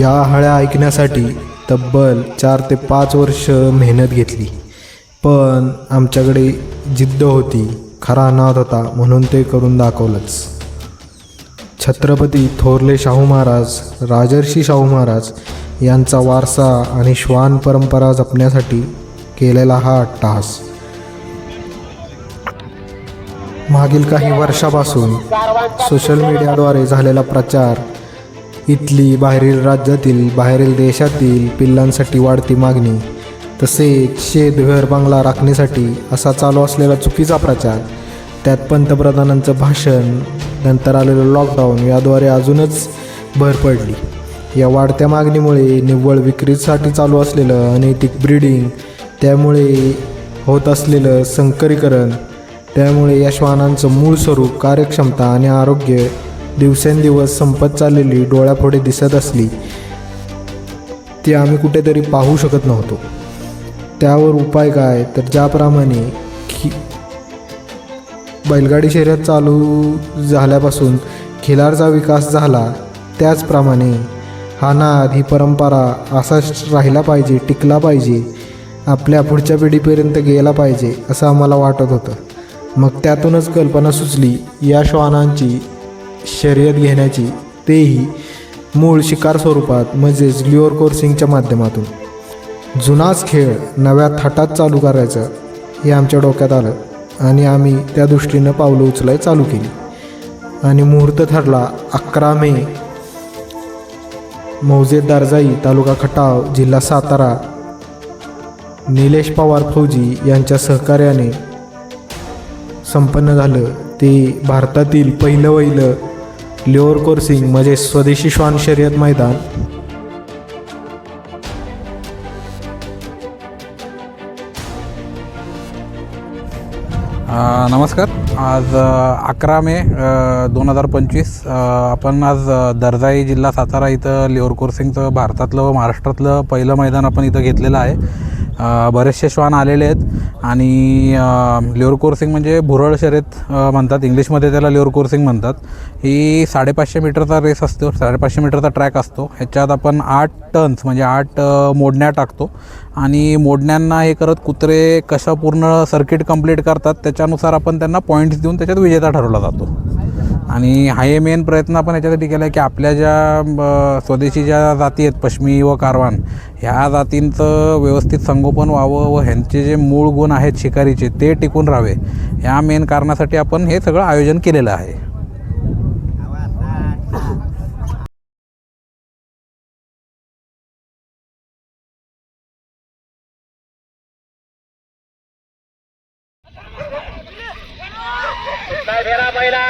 या हळ्या ऐकण्यासाठी तब्बल चार ते पाच वर्ष मेहनत घेतली. पण आमच्याकडे जिद्द होती खरा नाद होता म्हणून ते करून दाखवलंच. छत्रपती थोरले शाहू महाराज राजर्षी शाहू महाराज यांचा वारसा आणि श्वान परंपरा जपण्यासाठी केलेला हा अट्टहास. मागील काही वर्षापासून सोशल मीडियाद्वारे झालेला प्रचार इथली बाहेरील राज्यातील बाहेरील देशातील पिल्लांसाठी वाढती मागणी. तसेच शेतघर बंगला राखण्यासाठी असा चालू असलेला चुकीचा प्रचार. त्यात पंतप्रधानांचं भाषण नंतर आलेलं लॉकडाऊन याद्वारे अजूनच भर पडली. या वाढत्या मागणीमुळे निव्वळ विक्रीसाठी चालू असलेलं अनैतिक ब्रीडिंग त्यामुळे होत असलेलं संकरीकरण त्यामुळे या श्वानांचं मूळ स्वरूप कार्यक्षमता आणि आरोग्य दिवसेंदिवस संपत चाललेली डोळ्यापुढे दिसत असली ती आम्ही कुठेतरी पाहू शकत नव्हतो. त्यावर उपाय काय? तर ज्याप्रमाणे खि बैलगाडी शर्यत चालू झाल्यापासून खिलारचा विकास झाला त्याचप्रमाणे हा नाद ही परंपरा असाच राहिला पाहिजे टिकला पाहिजे आपल्या पुढच्या पिढीपर्यंत गेला पाहिजे असं आम्हाला वाटत होतं. मग त्यातूनच कल्पना सुचली या श्वानांची शर्यत घेण्याची तेही मूळ शिकार स्वरूपात म्हणजेच लिओर कोर्सिंगच्या माध्यमातून. जुनाच खेळ नव्या थाटात चालू करायचं हे आमच्या डोक्यात आलं आणि आम्ही त्या दृष्टीनं पावलं उचलाय चालू केली. आणि मुहूर्त ठरला अकरा मे. मौजे दारजाई तालुका खटाव जिल्हा सातारा. निलेश पवार फौजी यांच्या सहकार्याने संपन्न झालं. ते भारतातील पहिलं वहिलं लिओर कोर्सिंग म्हणजे स्वदेशी श्वान शर्यत मैदान. नमस्कार. आज अकरा मे दोन हजार पंचवीस. आपण आज दर्जाई जिल्हा सातारा इथं लिओर कोर्सिंगचं भारतातलं व महाराष्ट्रातलं पहिलं मैदान आपण इथं घेतलेलं आहे. बरेचसे श्वान आलेले आहेत. आणि लिओर कोर्सिंग म्हणजे भुरळ शर्यत म्हणतात. इंग्लिशमध्ये त्याला लिओर कोर्सिंग म्हणतात. ही साडेपाचशे मीटरचा रेस असतो. साडेपाचशे मीटरचा ट्रॅक असतो. ह्याच्यात आपण आठ टन्स म्हणजे आठ मोडण्या टाकतो. आणि मोडण्यांना हे करत कुत्रे कशा पूर्ण सर्किट कंप्लीट करतात त्याच्यानुसार आपण त्यांना पॉईंट्स देऊन त्याच्यात विजेता ठरवला जातो. आणि हा हे मेन प्रयत्न आपण याच्यासाठी केला आहे की आपल्या ज्या स्वदेशी ज्या जाती आहेत पश्मी व कारवान ह्या जातींचं व्यवस्थित संगोपन व्हावं व ह्यांचे जे मूळ गुण आहेत शिकारीचे ते टिकून राहावे. ह्या मेन कारणासाठी आपण हे सगळं आयोजन केलेलं आहे. पहिला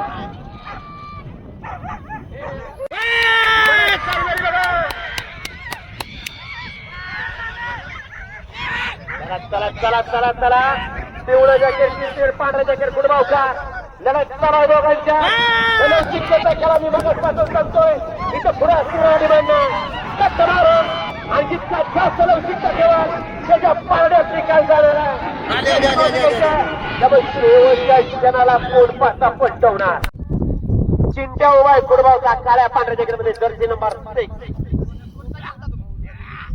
चला चला चला. पिवळं जॅकेट पिवळ पांढरं जॅकेट फुटबाव का लढत चला दोघांच्या. लवचिकतेचा खेळा मी मगजपासून सांगतोय इथं पुढे कट्ट मारून. आणि जितका जास्त लवचिकता ठेवा त्याच्या पारड्यात निकाल जाणार आहे त्यामुळे शेवटच्या क्षणाला पोट पाचा पटवणार. चिंट्या उभा आहे फुटबावचा काळ्या पांढऱ्या जॅकेटमध्ये जर्सी नंबर सिक्स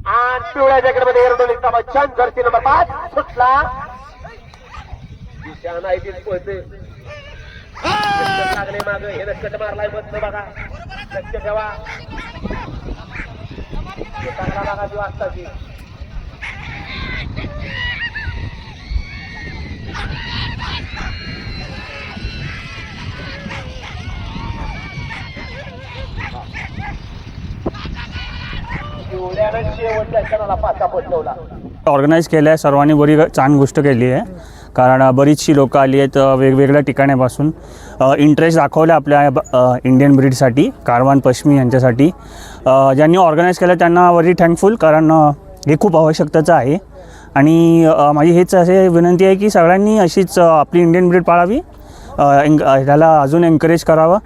आणि पिवळ्या जॅकेटमध्ये एरडोलीचा बच्चन घरची नंबर पाच. सुटला. दिशा नाही तीच पळते. लागले माग. हे कट मारलाय मस्त बघा. लक्ष ठेवा. हे चांगला बघा ती. वाजताची पिवळ्यानं शेवटच्या क्षणाला पाचा पटवला ऑर्गनाईज केलं आहे सर्वांनी बरी छान गोष्ट केली आहे. कारण बरीचशी लोकं आली आहेत वेगवेगळ्या ठिकाणापासून इंटरेस्ट दाखवले आपल्या इंडियन ब्रीडसाठी कारवान पश्मी यांच्यासाठी. ज्यांनी ऑर्गनाईज केलं त्यांना वरी थँकफुल कारण हे खूप आवश्यकतेचं आहे. आणि माझी हेच असे विनंती आहे की सगळ्यांनी अशीच आपली इंडियन ब्रीड पाळावी. त्याला अजून एन्करेज करावं.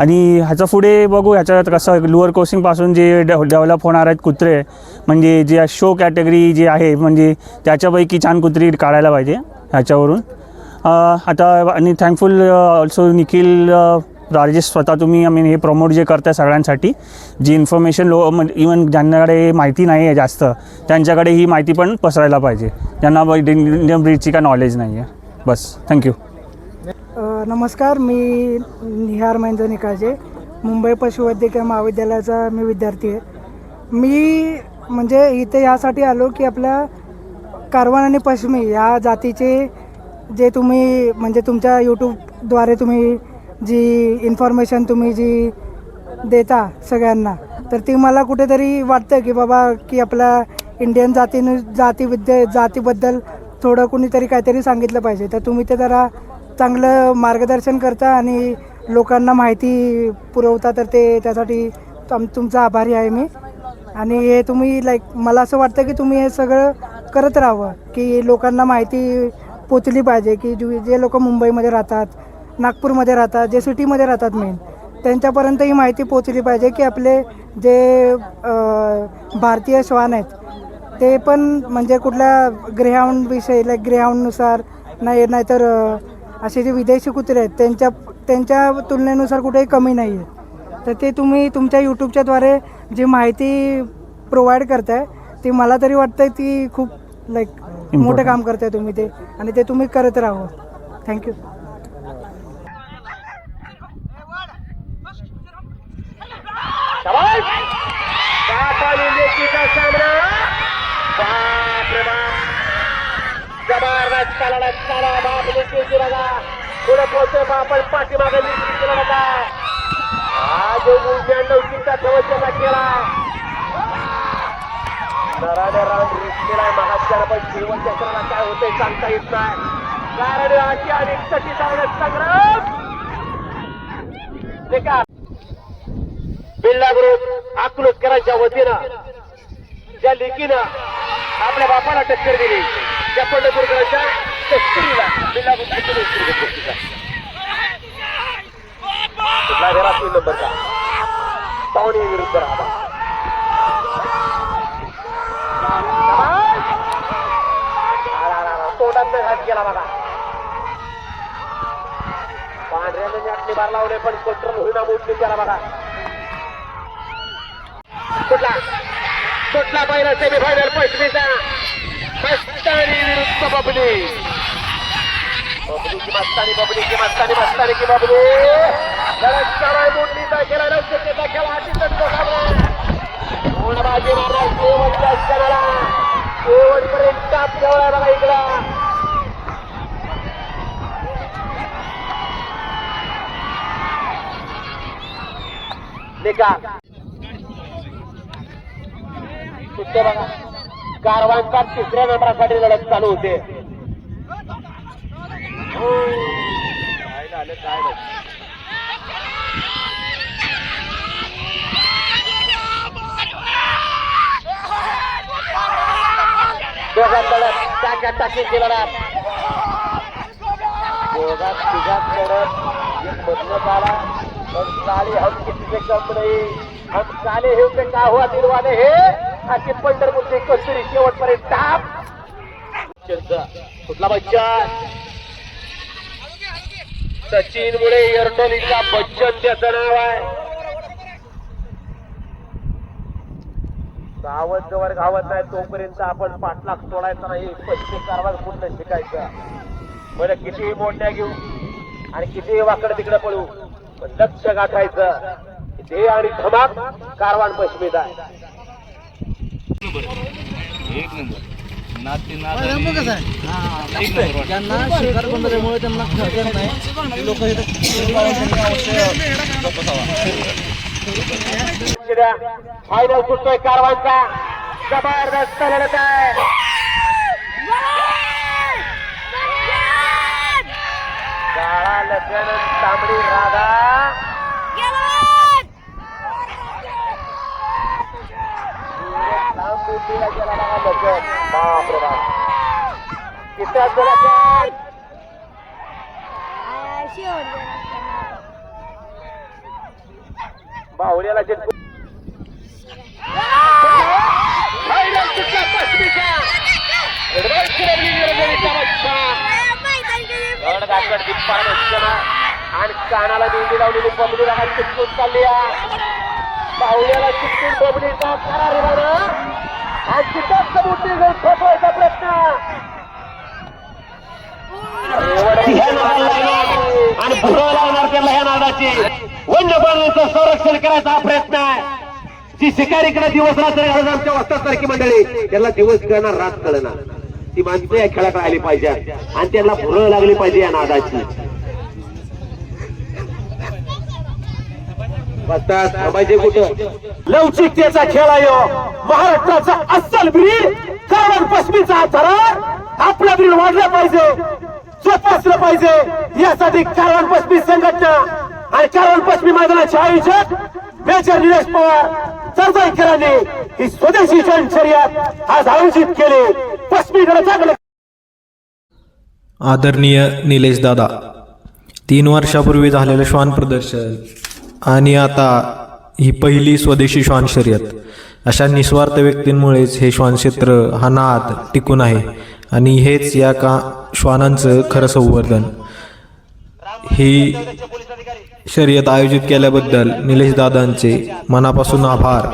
आणि ह्याचं पुढे बघू ह्याच्यात कसं लोअर कोसिंगपासून जे डे डेव्हलप होणार आहेत कुत्रे म्हणजे जे शो कॅटेगरी जी आहे म्हणजे त्याच्यापैकी छान कुत्री काढायला पाहिजे ह्याच्यावरून. आता आणि थँकफुल ऑल्सो निखिल राजेश स्वतः तुम्ही आय मीन हे प्रमोट जे करताय सगळ्यांसाठी जी इन्फॉर्मेशन लो म्हणजे इवन ज्यांच्याकडे माहिती नाही आहे जास्त त्यांच्याकडे ही माहिती पण पसरायला पाहिजे. ज्यांना इंडियन ब्रीडची काय नॉलेज नाही आहे बस थँक्यू नमस्कार मी निहार महेंद्र निकाळजे मुंबई पशुवैद्यकीय महाविद्यालयाचा मी विद्यार्थी आहे. मी म्हणजे इथे यासाठी आलो की आपल्या कारवान आणि पश्चिमी या जातीचे जे तुम्ही म्हणजे तुमच्या यूट्यूबद्वारे तुम्ही जी इन्फॉर्मेशन तुम्ही जी देता सगळ्यांना तर ती मला कुठेतरी वाटतं की बाबा की आपल्या इंडियन जातीनु जातीविद्य जातीबद्दल थोडं कुणीतरी काहीतरी सांगितलं पाहिजे. तर तुम्ही ते जरा चांगलं मार्गदर्शन करता आणि लोकांना माहिती पुरवता तर ते त्यासाठी तुम तुमचा आभारी आहे मी. आणि हे तुम्ही लाईक मला असं वाटतं की तुम्ही हे सगळं करत राहावं की लोकांना माहिती पोचली पाहिजे की जे जे लोक मुंबईमध्ये राहतात नागपूरमध्ये राहतात जे सिटीमध्ये राहतात मेन त्यांच्यापर्यंत ही माहिती पोचली पाहिजे की आपले जे भारतीय श्वान आहेत ते पण म्हणजे कुठल्या ग्रेहाऊंड विषयी लाईक ग्रेहाऊंडनुसार नाही नाहीतर असे जे विदेशी कुत्रे आहेत त्यांच्या त्यांच्या तुलनेनुसार कुठेही कमी नाही आहे तर ते तुम्ही तुमच्या यूट्यूबच्याद्वारे जी माहिती प्रोव्हाइड करताय ती मला तरी वाटतं ती खूप लाईक मोठं काम करताय तुम्ही ते. आणि ते तुम्ही करत राहावं थँक्यू सामना बाप रे बाप जबरदस्त चालला चाला बाप लेकीची बघा पुढे पोहोचतोय बाप आणि पाठीमागे लेकीची बघा हा जो उलट्या लवकीचा केला. नराने रान रिस्केला महात्याला पण शेवटच्या क्षणाला काय होतंय सांगता येत नाही. कारण अशी आणि तशी संग्राम. निकाल बिर्ला ग्रुप अकलूजकरांच्या वतीनं ज्या लेकीनं आपल्या बापाला टक्कर दिली. त्या पंढरपूरकरांच्या तस्करीला बिर्ला ग्रुप अकलूजकर घेतला. कुठला घरा तीन नंबरचा पाहुणे विरुद्ध राहा. तोंडात घात केला बघा. पांढऱ्याने आपली बार लावले पण कंट्रोल होईना मोठली त्याला बघा. कुठला कुठला पहिला सेमी फायनल पश्चिमेचा मस्तानी विरुद्ध बबली बबलीची मस्तानी बबलीची मस्तानी मस्तानी की बबली लढत चालू मुंडीचा खेळा रस्त्याचा खेळा अतिशय कोण बाजी मारणार शेवटच्या क्षणाला शेवटपर्यंत ताप ठेवलाय बघा इकडं निकाल सुट्टे बघा कारवांचा तिसऱ्या नंबरासाठी लढत चालू होते. काय झालं काय टाक्या दोघात तिघात लढत एक पण हम किती कम नाही हम चाले हे उनके का हुआ दिलवाले हे? अशी पंढरपूरची कस्तुरी शेवटपर्यंत टाप कुठला बच्चन सचिन मुळे एरडोलीचा बच्चन त्याचं नाव आहे. गावात जवळ गावात नाही तोपर्यंत आपण पाठलाग सोडायचा नाही. पश्चिम कारवार पूर्ण शिकायचं. बरं कितीही मोठ्या घेऊ आणि कितीही वाकड तिकडे पळू? पण लक्ष गाठायचं. ते आणि धमाक कारवान पश्चिमेत आहे. फायनल सुटतोय कारवांचा जबरदस्त लढत आहे. काळा लग्न तांबडी राधा. लग्न बाहुल्याला चिटकून फायनल सुटला पश्चिमेचा. एडवान्स फिरवली निरंजनीचा बच्चा. गडदाकड बाहुल्याला बच्चना. आणि कानाला मेंदी लावलेली बबडी रागा चिटकून चालली बाहुल्याला चिटकून बबडीचा करार आहे आणि तिथंच बुद्धी घेऊन ठोकवायचा प्रयत्न आणि भुरं लावणार त्याला ह्या नादाची वन्य प्राण्यांचं संरक्षण करायचा हा प्रयत्न आहे. जी शिकारीकडे दिवस रात्र घालून आमच्या वस्तासारखी मंडळी त्यांना दिवस कळणार रात कळणार ती माणसं या खेळाकडे आली पाहिजे. आणि त्यांना भुरं लागली पाहिजे या नादाची बसतात थांबायचे कुठं? लवचिकतेचा खेळ आहे हो. महाराष्ट्राचा अस्सल ब्रीड कारण पश्चिमीचा थरार आपला ब्रीड वाढला पाहिजे जोपासलं पाहिजे. यासाठी कारण पश्चिमी संघटना आणि कारण पश्चिमी मैदानाचे आयोजक मेजर निलेश पवार चरजाईकरांनी ही स्वदेशी जन शर्यत आज आयोजित केली. पश्चिमीकडे चांगलं आदरणीय निलेश दादा तीन वर्षापूर्वी झालेलं श्वान प्रदर्शन. आणि आता ही पहिली स्वदेशी श्वान शर्यत. अशा निस्वार्थ व्यक्तींमुळेच हे श्वानक्षेत्र हा नाद टिकून आहे आणि हेच या का श्वानांचं खरं संवर्धन. ही शर्यत आयोजित केल्याबद्दल निलेश दादांचे मनापासून आभार.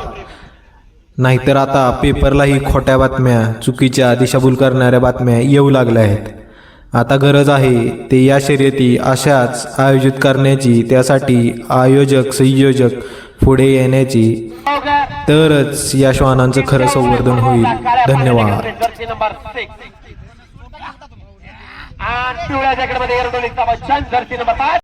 नाहीतर आता पेपरलाही खोट्या बातम्या चुकीच्या दिशाभूल करणाऱ्या बातम्या येऊ लागल्या आहेत. आता गरज आहे ते या शर्यती अशाच आयोजित करण्याची त्यासाठी आयोजक संयोजक पुढे येण्याची. तरच या श्वानांचं खरं संवर्धन होईल. धन्यवाद.